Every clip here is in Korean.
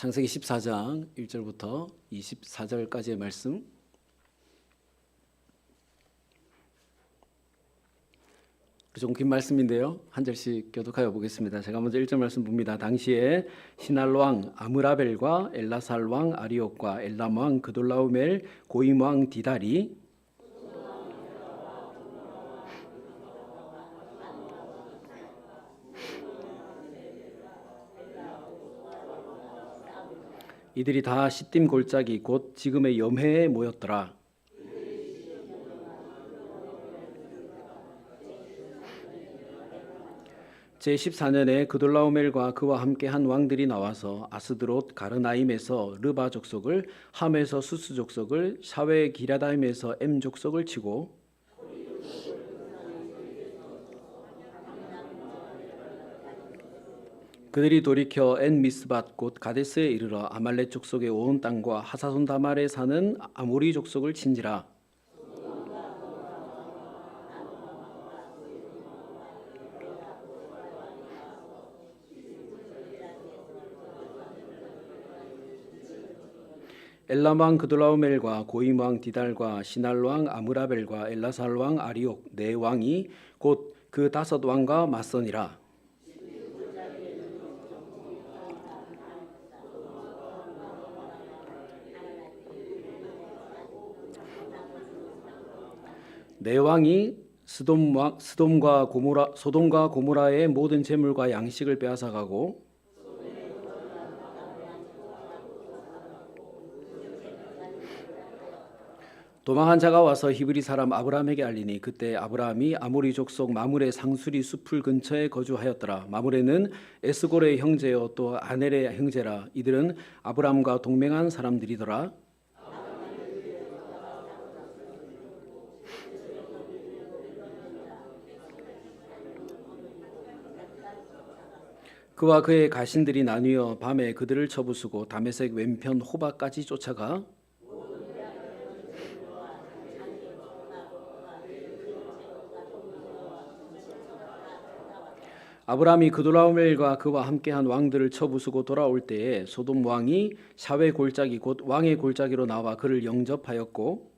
창세기 14장 1절부터 24절까지의 말씀 좀 긴 말씀인데요. 한 절씩 교독하여 보겠습니다. 제가 먼저 1절 말씀 봅니다. 당시에 시날 왕 아므라벨과 엘라살 왕 아리옥과 엘람 왕 그돌라우멜 고임 왕 디달이 이들이 다 시딤 골짜기 곧 지금의 염해에 모였더라. 제 14년에 그돌라오멜과 그와 함께 한 왕들이 나와서 아스드롯 가르나임에서 르바 족속을 함에서 수스 족속을 샤웨 기라다임에서 엠 족속을 치고 그들이 돌이켜 엔 미스밭 곧 가데스에 이르러 아말렉 족속의 온 땅과 하사손 다말에 사는 아모리 족속을 친지라. 엘람 왕 그돌라오멜과 고임 왕 디달과 시날 왕 아므라벨과 엘라살 왕 아리옥 네 왕이 곧 그 다섯 왕과 맞서니라 네 왕이 스돔 왕 스돔과 고모라 소돔과 고모라의 모든 재물과 양식을 빼앗아 가고 도망한 자가 와서 히브리 사람 아브라함에게 알리니 그때 아브라함이 아모리 족속 마물의 상수리 숲을 근처에 거주하였더라. 마물에는 에스골의 형제요 또 아넬의 형제라. 이들은 아브라함과 동맹한 사람들이더라. 그와 그의 가신들이 나뉘어 밤에 그들을 쳐부수고 다메섹 왼편 호바까지 쫓아가 아브라함이 그돌라오멜과 그와 함께한 왕들을 쳐부수고 돌아올 때에 소돔 왕이 샤웨 골짜기 곧 왕의 골짜기로 나와 그를 영접하였고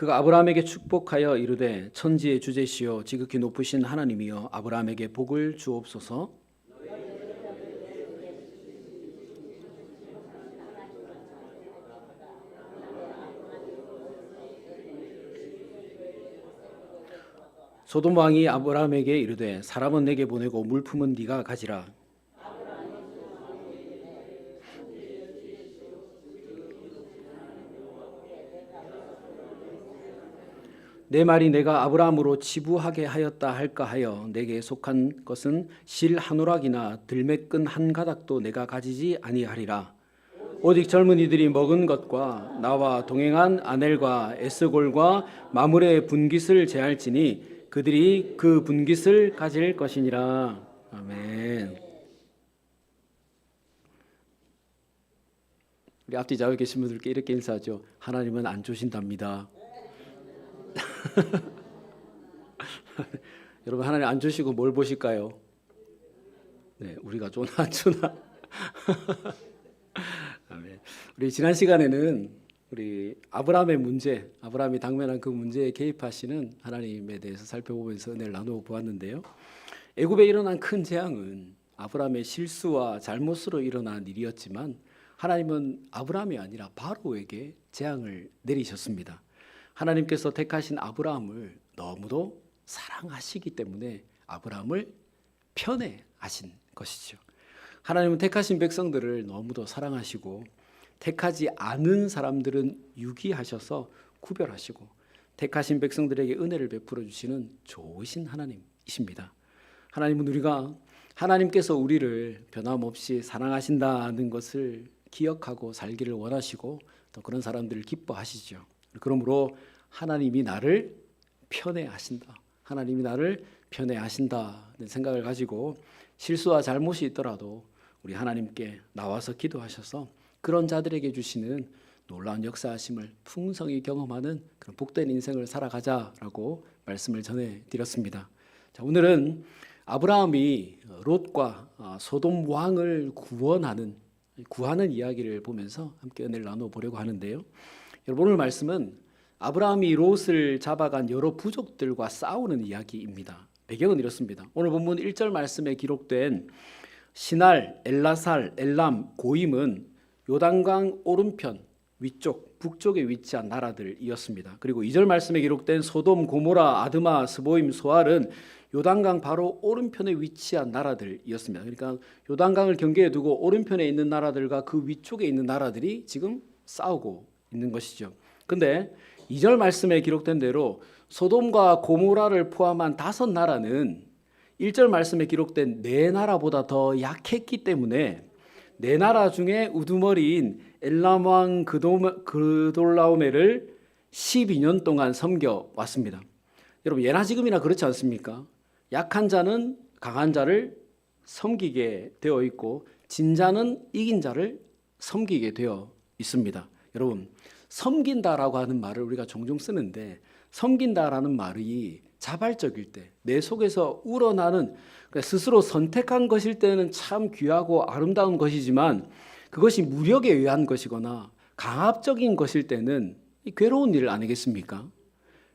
그가 아브라함에게 축복하여 이르되 천지의 주제시요 지극히 높으신 하나님이여 아브라함에게 복을 주옵소서. 소돔 왕이 아브라함에게 이르되 사람은 내게 보내고 물품은 네가 가지라 내 말이 내가 아브라함으로 치부하게 하였다 할까 하여 내게 속한 것은 실 한 오락이나 들매끈 한 가닥도 내가 가지지 아니하리라. 오직 젊은이들이 먹은 것과 나와 동행한 아넬과 에스골과 마물의 분깃을 제할지니 그들이 그 분깃을 가질 것이니라. 아멘. 우리 앞뒤 좌우에 계신 분들께 이렇게 인사하죠. 하나님은 안 주신답니다. 여러분 하나님 안 주시고 뭘 보실까요? 네, 우리가 좋나 안 주나? 아멘. 우리 지난 시간에는 우리 아브라함의 문제, 아브라함이 당면한 그 문제에 개입하시는 하나님에 대해서 살펴보면서 은혜를 나누어 보았는데요. 애굽에 일어난 큰 재앙은 아브라함의 실수와 잘못으로 일어난 일이었지만 하나님은 아브라함이 아니라 바로에게 재앙을 내리셨습니다. 하나님께서 택하신 아브라함을 너무도 사랑하시기 때문에 아브라함을 편애하신 것이죠. 하나님은 택하신 백성들을 너무도 사랑하시고 택하지 않은 사람들은 유기하셔서 구별하시고 택하신 백성들에게 은혜를 베풀어 주시는 좋으신 하나님이십니다. 하나님은 우리가 하나님께서 우리를 변함없이 사랑하신다는 것을 기억하고 살기를 원하시고 또 그런 사람들을 기뻐하시죠. 그러므로 하나님이 나를 편애하신다. 하나님이 나를 편애하신다는 생각을 가지고 실수와 잘못이 있더라도 우리 하나님께 나와서 기도하셔서 그런 자들에게 주시는 놀라운 역사하심을 풍성히 경험하는 그런 복된 인생을 살아가자라고 말씀을 전해 드렸습니다. 자, 오늘은 아브라함이 롯과 아, 소돔 왕을 구원하는 구하는 이야기를 보면서 함께 은혜를 나눠 보려고 하는데요. 여러분 오늘 말씀은 아브라함이 롯을 잡아간 여러 부족들과 싸우는 이야기입니다. 배경은 이렇습니다. 오늘 본문 1절 말씀에 기록된 시날, 엘라살, 엘람, 고임은 요단강 오른편 위쪽 북쪽에 위치한 나라들이었습니다. 그리고 2절 말씀에 기록된 소돔, 고모라, 아드마, 스보임, 소알은 요단강 바로 오른편에 위치한 나라들이었습니다. 그러니까 요단강을 경계에 두고 오른편에 있는 나라들과 그 위쪽에 있는 나라들이 지금 싸우고 있는 것이죠. 근데 2절 말씀에 기록된 대로 소돔과 고모라를 포함한 다섯 나라는 1절 말씀에 기록된 네 나라보다 더 약했기 때문에 네 나라 중에 우두머리인 엘람 왕 그돌라오메를 12년 동안 섬겨 왔습니다. 여러분 예나 지금이나 그렇지 않습니까? 약한 자는 강한 자를 섬기게 되어 있고 진자는 이긴 자를 섬기게 되어 있습니다. 여러분 섬긴다라고 하는 말을 우리가 종종 쓰는데 섬긴다라는 말이 자발적일 때 내 속에서 우러나는 그러니까 스스로 선택한 것일 때는 참 귀하고 아름다운 것이지만 그것이 무력에 의한 것이거나 강압적인 것일 때는 이 괴로운 일 아니겠습니까?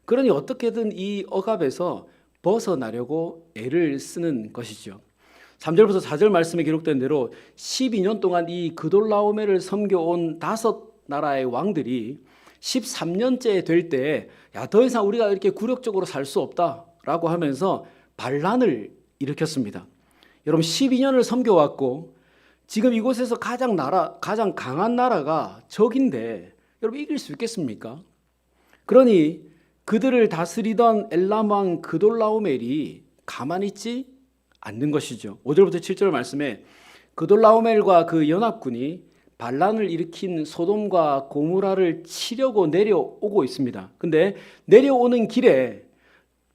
그러니 어떻게든 이 억압에서 벗어나려고 애를 쓰는 것이죠. 3절부터 4절 말씀에 기록된 대로 12년 동안 이 그돌라오메를 섬겨온 다섯 나라의 왕들이 13년째 될 때, 야, 더 이상 우리가 이렇게 굴욕적으로 살 수 없다라고 하면서 반란을 일으켰습니다. 여러분, 12년을 섬겨왔고, 지금 이곳에서 가장 나라, 가장 강한 나라가 적인데, 여러분, 이길 수 있겠습니까? 그러니 그들을 다스리던 엘람 왕 그돌라오멜이 가만히 있지 않는 것이죠. 5절부터 7절 말씀에 그돌라오멜과 그 연합군이 반란을 일으킨 소돔과 고무라를 치려고 내려오고 있습니다. 근데 내려오는 길에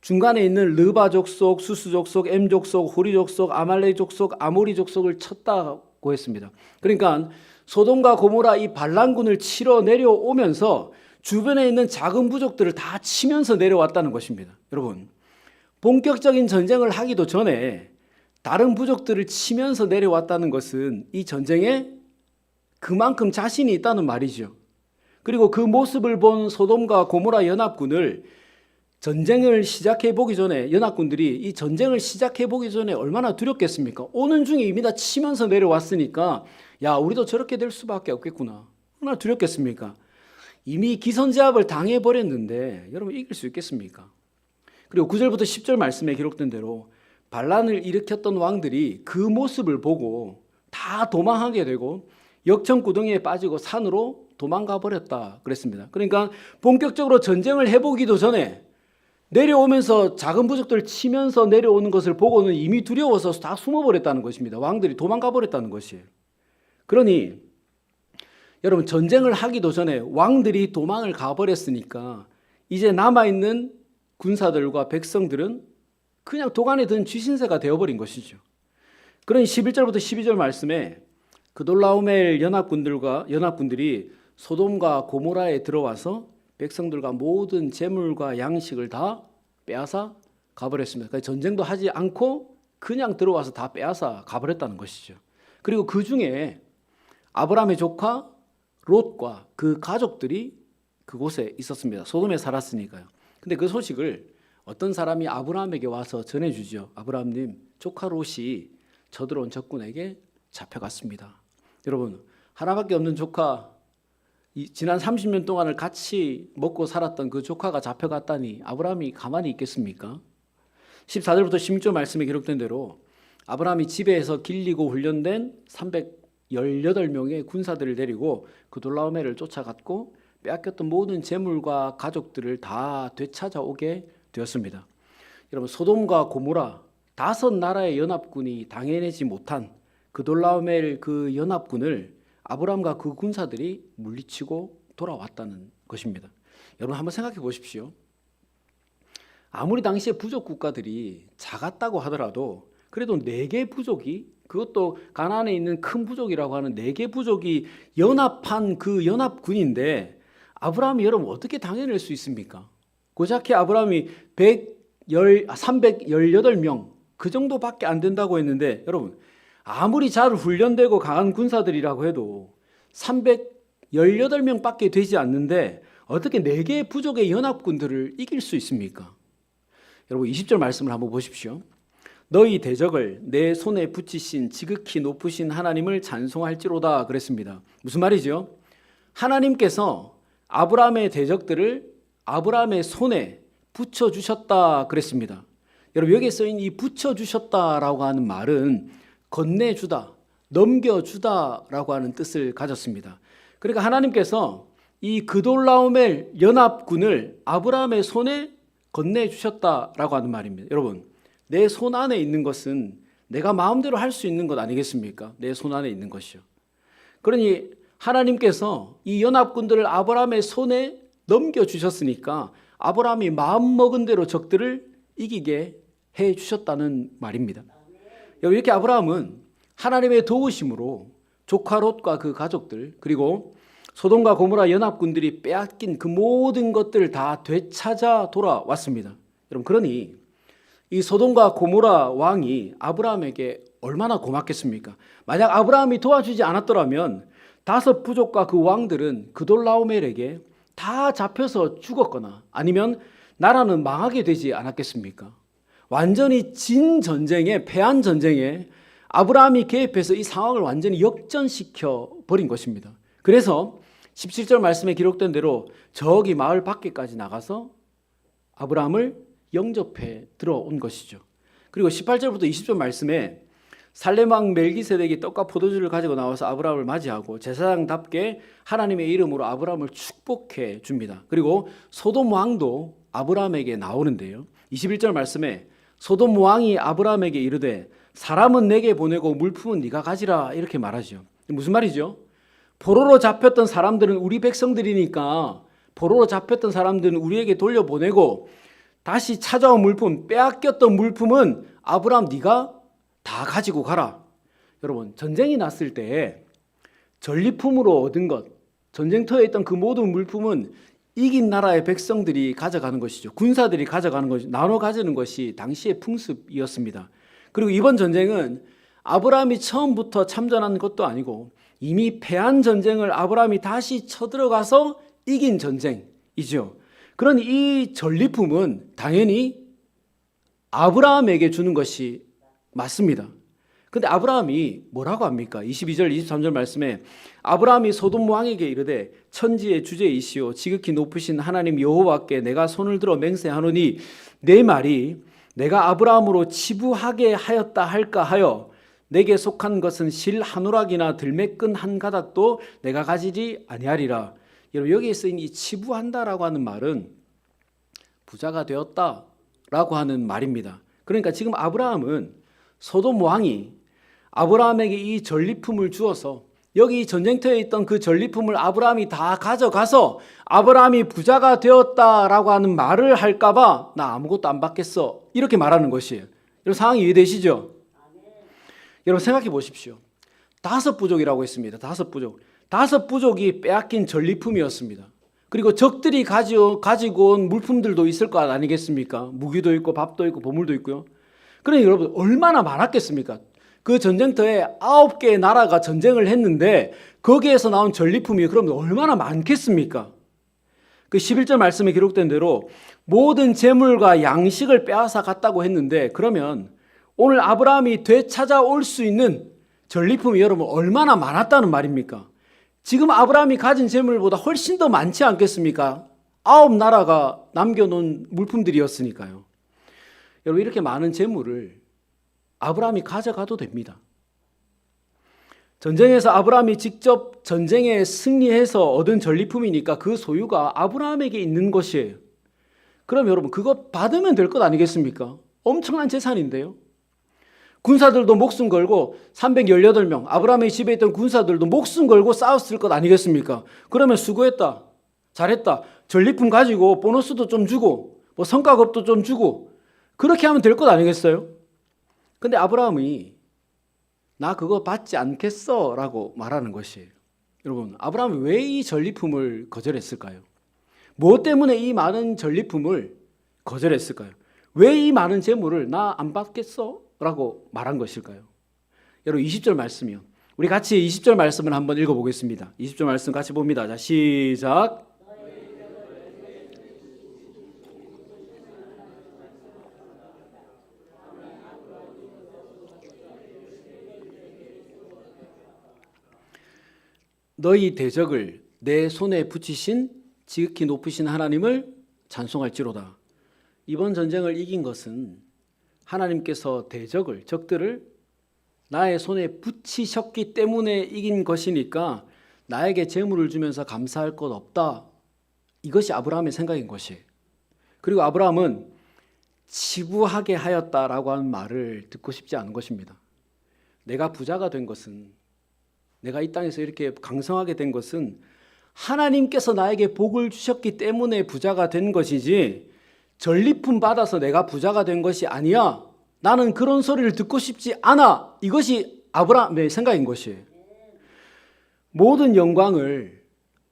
중간에 있는 르바 족 속, 수수 족속, 엠 족 속, 호리 족 속, 아말레 족 속, 아모리 족 속을 쳤다고 했습니다. 그러니까 소돔과 고모라 이 반란군을 치러 내려오면서 주변에 있는 작은 부족들을 다 치면서 내려왔다는 것입니다. 여러분, 본격적인 전쟁을 하기도 전에 다른 부족들을 치면서 내려왔다는 것은 이 전쟁에 그만큼 자신이 있다는 말이죠. 그리고 그 모습을 본 소돔과 고모라 연합군을 전쟁을 시작해 보기 전에 연합군들이 이 전쟁을 시작해 보기 전에 얼마나 두렵겠습니까? 오는 중에 이미 다 치면서 내려왔으니까 야 우리도 저렇게 될 수밖에 없겠구나. 얼마나 두렵겠습니까? 이미 기선제압을 당해 버렸는데 여러분 이길 수 있겠습니까? 그리고 9절부터 10절 말씀에 기록된 대로 반란을 일으켰던 왕들이 그 모습을 보고 다 도망하게 되고 역청구덩이에 빠지고 산으로 도망가 버렸다 그랬습니다. 그러니까 본격적으로 전쟁을 해보기도 전에 내려오면서 작은 부족들 치면서 내려오는 것을 보고는 이미 두려워서 다 숨어버렸다는 것입니다. 왕들이 도망가 버렸다는 것이에요. 그러니 여러분 전쟁을 하기도 전에 왕들이 도망을 가버렸으니까 이제 남아있는 군사들과 백성들은 그냥 도간에 든 쥐신세가 되어버린 것이죠. 그러니 11절부터 12절 말씀에 그돌라오멜 연합군들과 연합군들이 소돔과 고모라에 들어와서 백성들과 모든 재물과 양식을 다 빼앗아 가버렸습니다. 그러니까 전쟁도 하지 않고 그냥 들어와서 다 빼앗아 가버렸다는 것이죠. 그리고 그 중에 아브라함의 조카 롯과 그 가족들이 그곳에 있었습니다. 소돔에 살았으니까요. 근데 그 소식을 어떤 사람이 아브라함에게 와서 전해주죠. 아브라함님, 조카 롯이 저들어온 적군에게 잡혀갔습니다. 여러분, 하나밖에 없는 조카, 이 지난 30년 동안을 같이 먹고 살았던 그 조카가 잡혀갔다니 아브라함이 가만히 있겠습니까? 14절부터 16절 말씀에 기록된 대로 아브라함이 집에서 길리고 훈련된 318명의 군사들을 데리고 그 돌라오메를 쫓아갔고 빼앗겼던 모든 재물과 가족들을 다 되찾아오게 되었습니다. 여러분 소돔과 고모라 다섯 나라의 연합군이 당해내지 못한 그 돌라오멜 그 연합군을 아브람과 그 군사들이 물리치고 돌아왔다는 것입니다. 여러분 한번 생각해 보십시오. 아무리 당시에 부족 국가들이 작았다고 하더라도 그래도 네 개 부족이 그것도 가나안에 있는 큰 부족이라고 하는 네 개 부족이 연합한 그 연합군인데 아브라함이 여러분 어떻게 당해낼 수 있습니까? 고작해 아브라함이 110, 318명 그 정도밖에 안 된다고 했는데 여러분 아무리 잘 훈련되고 강한 군사들이라고 해도 318명 밖에 되지 않는데 어떻게 네 개의 부족의 연합군들을 이길 수 있습니까? 여러분 20절 말씀을 한번 보십시오. 너희 대적을 내 손에 붙이신 지극히 높으신 하나님을 찬송할지로다 그랬습니다. 무슨 말이죠? 하나님께서 아브라함의 대적들을 아브라함의 손에 붙여 주셨다 그랬습니다. 여러분 여기에 쓰인 이 붙여 주셨다라고 하는 말은 건네주다, 넘겨주다라고 하는 뜻을 가졌습니다. 그러니까 하나님께서 이 그돌라오멜 연합군을 아브라함의 손에 건네 주셨다라고 하는 말입니다. 여러분, 내 손 안에 있는 것은 내가 마음대로 할 수 있는 것 아니겠습니까? 내 손 안에 있는 것이요. 그러니 하나님께서 이 연합군들을 아브라함의 손에 넘겨 주셨으니까 아브라함이 마음 먹은 대로 적들을 이기게 해 주셨다는 말입니다. 이렇게 아브라함은 하나님의 도우심으로 조카 롯과 그 가족들 그리고 소돔과 고모라 연합군들이 빼앗긴 그 모든 것들을 다 되찾아 돌아왔습니다. 여러분 그러니 이 소돔과 고모라 왕이 아브라함에게 얼마나 고맙겠습니까? 만약 아브라함이 도와주지 않았더라면 다섯 부족과 그 왕들은 그돌라오멜에게 다 잡혀서 죽었거나 아니면 나라는 망하게 되지 않았겠습니까? 완전히 진 전쟁에 패한 전쟁에 아브라함이 개입해서 이 상황을 완전히 역전시켜 버린 것입니다. 그래서 17절 말씀에 기록된 대로 저기 마을 밖에까지 나가서 아브라함을 영접해 들어온 것이죠. 그리고 18절부터 20절 말씀에 살레망 멜기세덱이 떡과 포도주를 가지고 나와서 아브라함을 맞이하고 제사장답게 하나님의 이름으로 아브라함을 축복해 줍니다. 그리고 소돔 왕도 아브라함에게 나오는데요. 21절 말씀에 소돔 왕이 아브라함에게 이르되 사람은 내게 보내고 물품은 네가 가지라 이렇게 말하죠. 무슨 말이죠? 포로로 잡혔던 사람들은 우리 백성들이니까 포로로 잡혔던 사람들은 우리에게 돌려보내고 다시 찾아온 물품, 빼앗겼던 물품은 아브라함 네가 다 가지고 가라. 여러분 전쟁이 났을 때 전리품으로 얻은 것, 전쟁터에 있던 그 모든 물품은 이긴 나라의 백성들이 가져가는 것이죠. 군사들이 가져가는 것이 나눠 가지는 것이 당시의 풍습이었습니다. 그리고 이번 전쟁은 아브라함이 처음부터 참전한 것도 아니고 이미 패한 전쟁을 아브라함이 다시 쳐들어가서 이긴 전쟁이죠. 그러니 이 전리품은 당연히 아브라함에게 주는 것이 맞습니다. 근데 아브라함이 뭐라고 합니까? 22절, 23절 말씀에 아브라함이 소돔 왕에게 이르되 천지의 주제이시오 지극히 높으신 하나님 여호와께 내가 손을 들어 맹세하노니 내 말이 내가 아브라함으로 치부하게 하였다 할까 하여 내게 속한 것은 실한 오락이나 들매끈 한 가닥도 내가 가지지 아니하리라. 여러분 여기에 쓰인 이 치부한다라고 하는 말은 부자가 되었다라고 하는 말입니다. 그러니까 지금 아브라함은 소돔 왕이 아브라함에게 이 전리품을 주어서 여기 전쟁터에 있던 그 전리품을 아브라함이 다 가져가서 아브라함이 부자가 되었다라고 하는 말을 할까봐 나 아무것도 안 받겠어 이렇게 말하는 것이에요. 이런 상황이 이해되시죠? 여러분 생각해 보십시오. 다섯 부족이라고 했습니다. 다섯 부족. 다섯 부족이 빼앗긴 전리품이었습니다. 그리고 적들이 가지고, 가지고 온 물품들도 있을 것 아니겠습니까? 무기도 있고 밥도 있고 보물도 있고요. 그러니 여러분 얼마나 많았겠습니까? 그 전쟁터에 아홉 개의 나라가 전쟁을 했는데 거기에서 나온 전리품이 그럼 얼마나 많겠습니까? 그 11절 말씀에 기록된 대로 모든 재물과 양식을 빼앗아 갔다고 했는데 그러면 오늘 아브라함이 되찾아올 수 있는 전리품이 여러분 얼마나 많았다는 말입니까? 지금 아브라함이 가진 재물보다 훨씬 더 많지 않겠습니까? 아홉 나라가 남겨놓은 물품들이었으니까요. 여러분 이렇게 많은 재물을 아브라함이 가져가도 됩니다. 전쟁에서 아브라함이 직접 전쟁에 승리해서 얻은 전리품이니까 그 소유가 아브라함에게 있는 것이에요. 그럼 여러분 그거 받으면 될 것 아니겠습니까? 엄청난 재산인데요. 군사들도 목숨 걸고 318명 아브라함의 집에 있던 군사들도 목숨 걸고 싸웠을 것 아니겠습니까? 그러면 수고했다. 잘했다. 전리품 가지고 보너스도 좀 주고 뭐 성과급도 좀 주고 그렇게 하면 될 것 아니겠어요? 근데 아브라함이 나 그거 받지 않겠어 라고 말하는 것이에요. 여러분, 아브라함이 왜 이 전리품을 거절했을까요? 무엇 때문에 이 많은 전리품을 거절했을까요? 왜 이 많은 재물을 나 안 받겠어 라고 말한 것일까요? 여러분 20절 말씀이요. 우리 같이 20절 말씀을 한번 읽어 보겠습니다. 20절 말씀 같이 봅니다. 자, 시작. 너희 대적을 내 손에 붙이신 지극히 높으신 하나님을 찬송할지로다. 이번 전쟁을 이긴 것은 하나님께서 대적을 적들을 나의 손에 붙이셨기 때문에 이긴 것이니까 나에게 재물을 주면서 감사할 것 없다. 이것이 아브라함의 생각인 것이에요. 그리고 아브라함은 치부하게 하였다라고 하는 말을 듣고 싶지 않은 것입니다. 내가 부자가 된 것은 내가 이 땅에서 이렇게 강성하게 된 것은 하나님께서 나에게 복을 주셨기 때문에 부자가 된 것이지 전리품 받아서 내가 부자가 된 것이 아니야. 나는 그런 소리를 듣고 싶지 않아. 이것이 아브라함의 생각인 것이에요. 모든 영광을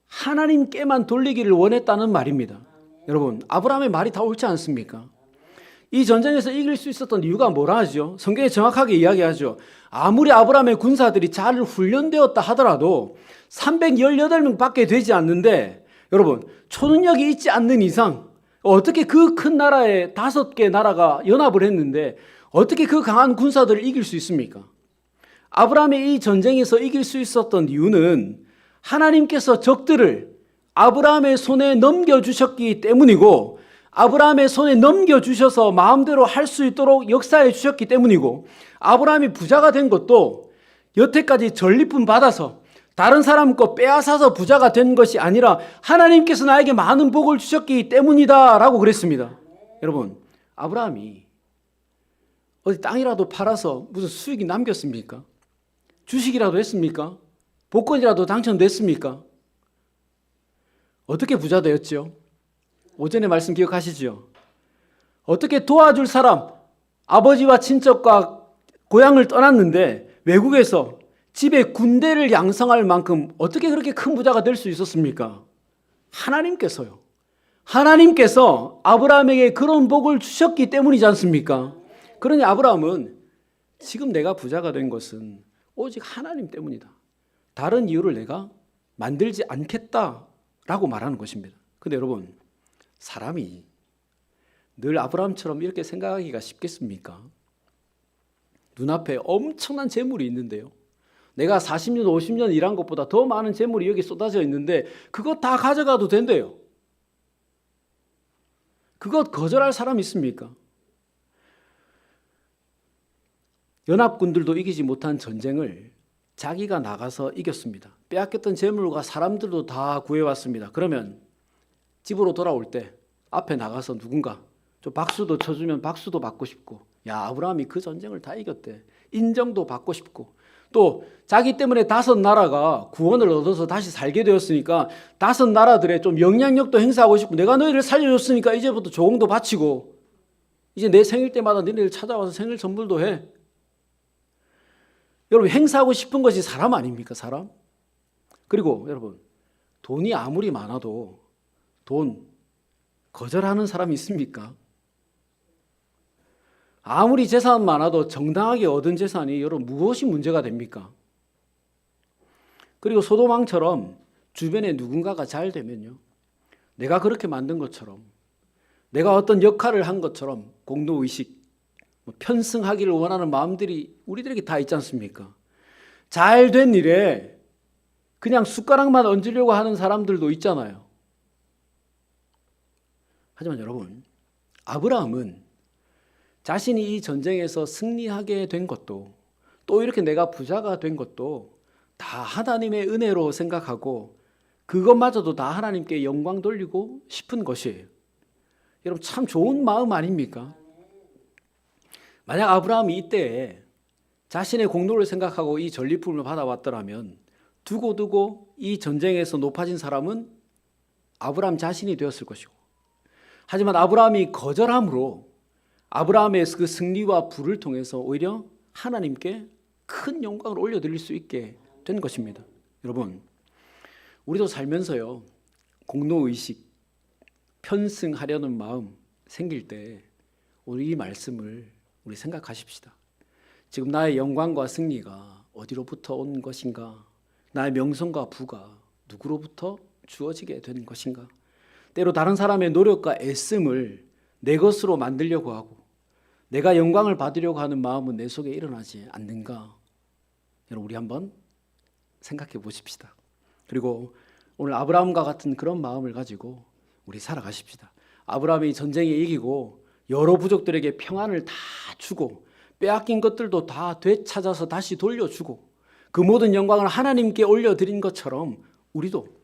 하나님께만 돌리기를 원했다는 말입니다. 여러분, 아브라함의 말이 다 옳지 않습니까? 이 전쟁에서 이길 수 있었던 이유가 뭐라 하죠? 성경에 정확하게 이야기하죠. 아무리 아브라함의 군사들이 잘 훈련되었다 하더라도 318명 밖에 되지 않는데 여러분, 초능력이 있지 않는 이상 어떻게 그 큰 나라에 다섯 개 나라가 연합을 했는데 어떻게 그 강한 군사들을 이길 수 있습니까? 아브라함의 이 전쟁에서 이길 수 있었던 이유는 하나님께서 적들을 아브라함의 손에 넘겨주셨기 때문이고 아브라함의 손에 넘겨주셔서 마음대로 할 수 있도록 역사해 주셨기 때문이고 아브라함이 부자가 된 것도 여태까지 전리품 받아서 다른 사람 거 빼앗아서 부자가 된 것이 아니라 하나님께서 나에게 많은 복을 주셨기 때문이다 라고 그랬습니다. 여러분, 아브라함이 어디 땅이라도 팔아서 무슨 수익이 남겼습니까? 주식이라도 했습니까? 복권이라도 당첨됐습니까? 어떻게 부자 되었죠? 오전에 말씀 기억하시죠? 어떻게 도와줄 사람, 아버지와 친척과 고향을 떠났는데 외국에서 집에 군대를 양성할 만큼 어떻게 그렇게 큰 부자가 될 수 있었습니까? 하나님께서요. 하나님께서 아브라함에게 그런 복을 주셨기 때문이지 않습니까? 그러니 아브라함은 지금 내가 부자가 된 것은 오직 하나님 때문이다. 다른 이유를 내가 만들지 않겠다라고 말하는 것입니다. 근데 여러분, 사람이 늘 아브라함처럼 이렇게 생각하기가 쉽겠습니까? 눈앞에 엄청난 재물이 있는데요. 내가 40년, 50년 일한 것보다 더 많은 재물이 여기 쏟아져 있는데 그거 다 가져가도 된대요. 그것 거절할 사람 있습니까? 연합군들도 이기지 못한 전쟁을 자기가 나가서 이겼습니다. 빼앗겼던 재물과 사람들도 다 구해왔습니다. 그러면 집으로 돌아올 때 앞에 나가서 누군가 좀 박수도 쳐주면 박수도 받고 싶고 야 아브라함이 그 전쟁을 다 이겼대. 인정도 받고 싶고. 또 자기 때문에 다섯 나라가 구원을 얻어서 다시 살게 되었으니까 다섯 나라들의 좀 영향력도 행사하고 싶고 내가 너희를 살려줬으니까 이제부터 조공도 바치고 이제 내 생일 때마다 너희를 찾아와서 생일 선물도 해. 여러분 행사하고 싶은 것이 사람 아닙니까 사람? 그리고 여러분 돈이 아무리 많아도 돈 거절하는 사람이 있습니까? 아무리 재산 많아도 정당하게 얻은 재산이 여러분 무엇이 문제가 됩니까? 그리고 소도망처럼 주변에 누군가가 잘 되면요. 내가 그렇게 만든 것처럼 내가 어떤 역할을 한 것처럼 공로의식, 뭐 편승하기를 원하는 마음들이 우리들에게 다 있지 않습니까? 잘 된 일에 그냥 숟가락만 얹으려고 하는 사람들도 있잖아요. 하지만 여러분, 아브라함은 자신이 이 전쟁에서 승리하게 된 것도 또 이렇게 내가 부자가 된 것도 다 하나님의 은혜로 생각하고 그것마저도 다 하나님께 영광 돌리고 싶은 것이에요. 여러분 참 좋은 마음 아닙니까? 만약 아브라함이 이때에 자신의 공로를 생각하고 이 전리품을 받아왔더라면 두고두고 이 전쟁에서 높아진 사람은 아브라함 자신이 되었을 것이고 하지만 아브라함이 거절함으로 아브라함의 그 승리와 부를 통해서 오히려 하나님께 큰 영광을 올려드릴 수 있게 된 것입니다. 여러분, 우리도 살면서요 공로 의식, 편승하려는 마음 생길 때 우리 이 말씀을 우리 생각하십시다. 지금 나의 영광과 승리가 어디로부터 온 것인가? 나의 명성과 부가 누구로부터 주어지게 된 것인가? 때로 다른 사람의 노력과 애씀을 내 것으로 만들려고 하고 내가 영광을 받으려고 하는 마음은 내 속에 일어나지 않는가? 여러분 우리 한번 생각해 보십시다. 그리고 오늘 아브라함과 같은 그런 마음을 가지고 우리 살아가십시다. 아브라함이 전쟁에 이기고 여러 부족들에게 평안을 다 주고 빼앗긴 것들도 다 되찾아서 다시 돌려주고 그 모든 영광을 하나님께 올려드린 것처럼 우리도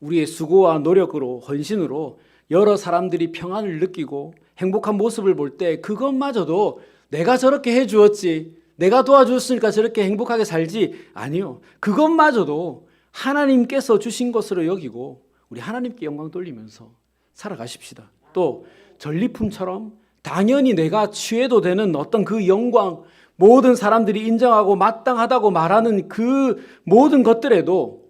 우리의 수고와 노력으로 헌신으로 여러 사람들이 평안을 느끼고 행복한 모습을 볼 때 그것마저도 내가 저렇게 해 주었지 내가 도와줬으니까 저렇게 행복하게 살지 아니요 그것마저도 하나님께서 주신 것으로 여기고 우리 하나님께 영광 돌리면서 살아가십시다. 또 전리품처럼 당연히 내가 취해도 되는 어떤 그 영광 모든 사람들이 인정하고 마땅하다고 말하는 그 모든 것들에도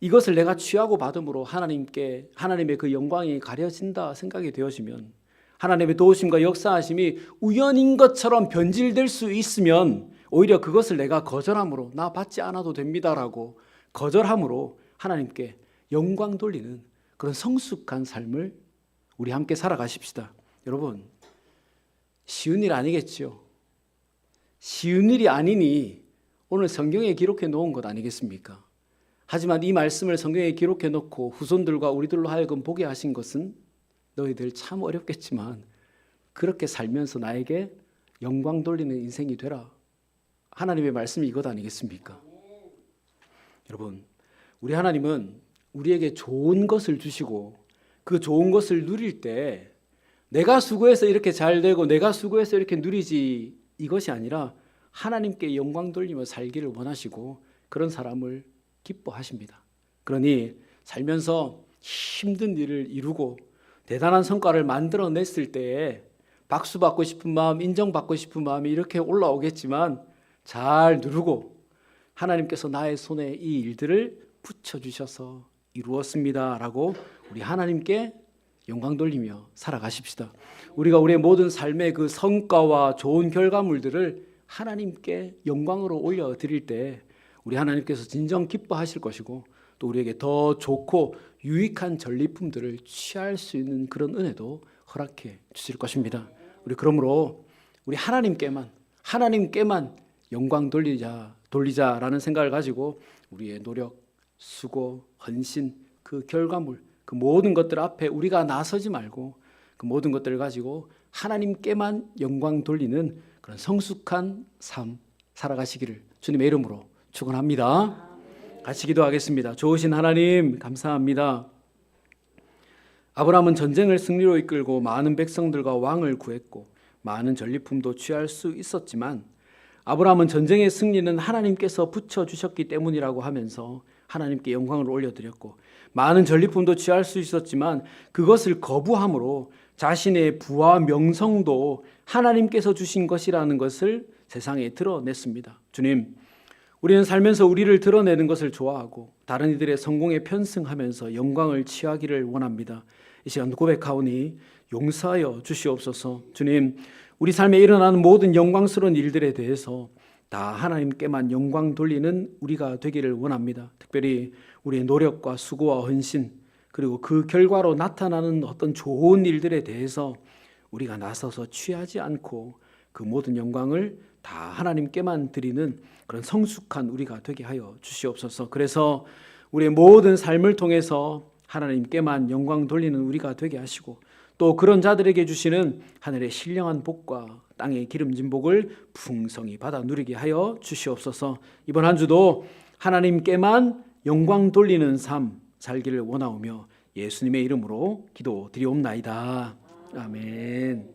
이것을 내가 취하고 받음으로 하나님께 하나님의 그 영광이 가려진다 생각이 되어지면 하나님의 도우심과 역사하심이 우연인 것처럼 변질될 수 있으면 오히려 그것을 내가 거절함으로 나 받지 않아도 됩니다라고 거절함으로 하나님께 영광 돌리는 그런 성숙한 삶을 우리 함께 살아가십시다. 여러분 쉬운 일 아니겠죠. 쉬운 일이 아니니 오늘 성경에 기록해 놓은 것 아니겠습니까? 하지만 이 말씀을 성경에 기록해 놓고 후손들과 우리들로 하여금 보게 하신 것은 너희들 참 어렵겠지만 그렇게 살면서 나에게 영광 돌리는 인생이 되라. 하나님의 말씀이 이것 아니겠습니까? 여러분, 우리 하나님은 우리에게 좋은 것을 주시고 그 좋은 것을 누릴 때 내가 수고해서 이렇게 잘 되고 내가 수고해서 이렇게 누리지 이것이 아니라 하나님께 영광 돌리며 살기를 원하시고 그런 사람을 기뻐하십니다. 그러니 살면서 힘든 일을 이루고 대단한 성과를 만들어냈을 때에 박수 받고 싶은 마음, 인정받고 싶은 마음이 이렇게 올라오겠지만 잘 누르고 하나님께서 나의 손에 이 일들을 붙여주셔서 이루었습니다 라고 우리 하나님께 영광 돌리며 살아가십시다. 우리가 우리의 모든 삶의 그 성과와 좋은 결과물들을 하나님께 영광으로 올려드릴 때 우리 하나님께서 진정 기뻐하실 것이고 또 우리에게 더 좋고 유익한 전리품들을 취할 수 있는 그런 은혜도 허락해 주실 것입니다. 우리 그러므로 우리 하나님께만 하나님께만 영광 돌리자 돌리자라는 생각을 가지고 우리의 노력, 수고, 헌신, 그 결과물, 그 모든 것들 앞에 우리가 나서지 말고 그 모든 것들을 가지고 하나님께만 영광 돌리는 그런 성숙한 삶 살아가시기를 주님의 이름으로 축원합니다. 같이 기도하겠습니다. 좋으신 하나님 감사합니다. 아브라함은 전쟁을 승리로 이끌고 많은 백성들과 왕을 구했고 많은 전리품도 취할 수 있었지만 아브라함은 전쟁의 승리는 하나님께서 붙여 주셨기 때문이라고 하면서 하나님께 영광을 올려드렸고 많은 전리품도 취할 수 있었지만 그것을 거부함으로 자신의 부와 명성도 하나님께서 주신 것이라는 것을 세상에 드러냈습니다. 주님, 우리는 살면서 우리를 드러내는 것을 좋아하고 다른 이들의 성공에 편승하면서 영광을 취하기를 원합니다. 이 시간 고백하오니 용서하여 주시옵소서. 주님, 우리 삶에 일어나는 모든 영광스러운 일들에 대해서 다 하나님께만 영광 돌리는 우리가 되기를 원합니다. 특별히 우리의 노력과 수고와 헌신 그리고 그 결과로 나타나는 어떤 좋은 일들에 대해서 우리가 나서서 취하지 않고 그 모든 영광을 다 하나님께만 드리는 그런 성숙한 우리가 되게 하여 주시옵소서. 그래서 우리의 모든 삶을 통해서 하나님께만 영광 돌리는 우리가 되게 하시고 또 그런 자들에게 주시는 하늘의 신령한 복과 땅의 기름진 복을 풍성히 받아 누리게 하여 주시옵소서. 이번 한 주도 하나님께만 영광 돌리는 삶 살기를 원하오며 예수님의 이름으로 기도드리옵나이다. 아멘.